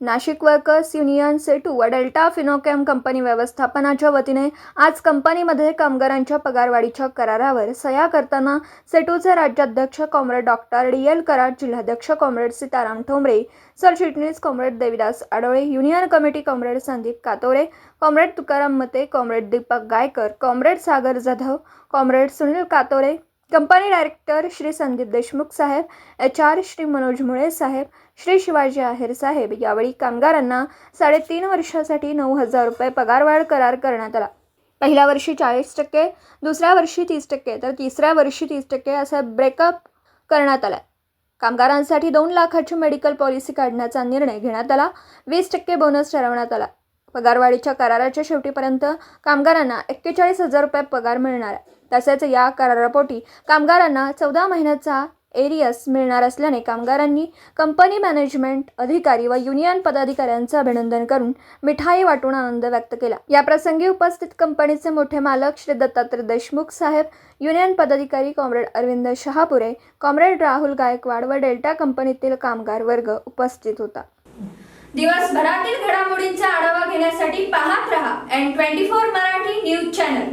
Nashik workers union सेटू व delta फिनोकॅम company व्यवस्थापनाच्या वतीने आज कंपनीमध्ये कामगारांच्या पगारवाढीच्या करारावर सह्या करताना सेटूचे राज्याध्यक्ष comrade doctor D L Karad जिल्हाध्यक्ष कॉम्रेड सीताराम ठोंबरे सरचिटणीस comrade Devidas Adole union committee comrade Sandeep Katore comrade Tukaram Mate comrade Deepak Gaikar comrade Sagar Jadhav comrade Sunil Katore company director Shri Sandeep Deshmukh Saheb H R Shri Manoj Mule Saheb Shri Shivaji आहेर साहेब यावेळी कामगारांना साडेतीन वर्षासाठी नऊ हजार रुपये पगारवाढ करार करण्यात आला. पहिल्या वर्षी चाळीस टक्के दुसऱ्या वर्षी तीस टक्के तर तिसऱ्या वर्षी तीस टक्के असा ब्रेकअप करण्यात आला कामगारांसाठी दोन लाखाची मेडिकल पॉलिसी काढण्याचा निर्णय घेण्यात आला. वीस टक्के बोनस ठरवण्यात आला. पगारवाढीच्या कराराच्या शेवटीपर्यंत कामगारांना एक्केचाळीस हजार रुपये पगार मिळणार आहे. तसेच या करारापोटी कामगारांना चौदा महिन्याचा एरियस मिळणार असल्याने कामगारांनी कंपनी मॅनेजमेंट अधिकारी व युनियन पदाधिकाऱ्यांचं अभिनंदन करून मिठाई वाटून आनंद व्यक्त केला. या प्रसंगी उपस्थित कंपनीचे मोठे मालक श्री दत्तात्रय देशमुख साहेब युनियन पदाधिकारी कॉम्रेड अरविंद शहापुरे कॉम्रेड राहुल गायकवाड व डेल्टा कंपनीतील कामगार वर्ग उपस्थित होता. दिवसभरातील घडामोडींचा आढावा घेण्यासाठी पाहत रहा N twenty four Marathi news channel.